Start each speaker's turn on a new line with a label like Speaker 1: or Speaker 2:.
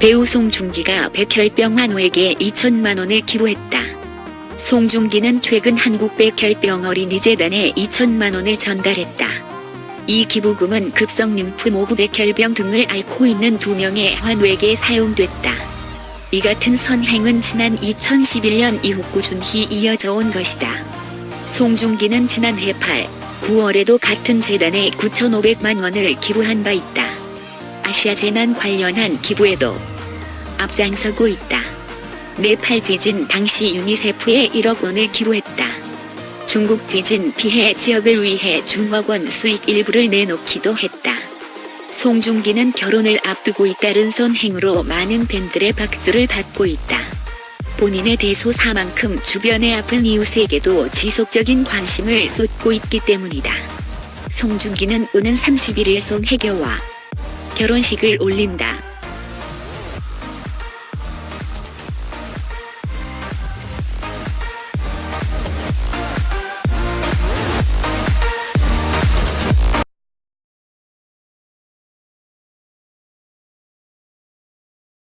Speaker 1: 배우 송중기가 백혈병 환우에게 2천만 원을 기부했다. 송중기는 최근 한국 백혈병 어린이재단에 2천만 원을 전달했다. 이 기부금은 급성 림프 모구 백혈병 등을 앓고 있는 두 명의 환우에게 사용됐다. 이 같은 선행은 지난 2011년 이후 꾸준히 이어져 온 것이다. 송중기는 지난해 8, 9월에도 같은 재단에 9,500만 원을 기부한 바 있다. 아시아 재난 관련한 기부에도 앞장서고 있다. 네팔 지진 당시 유니세프에 1억 원을 기부했다. 중국 지진 피해 지역을 위해 중억 원 수익 일부를 내놓기도 했다. 송중기는 결혼을 앞두고 잇따른 선행으로 많은 팬들의 박수를 받고 있다. 본인의 대소사만큼 주변의 아픈 이웃에게도 지속적인 관심을 쏟고 있기 때문이다. 송중기는 오는 31일 송혜교와 결혼식을 올린다.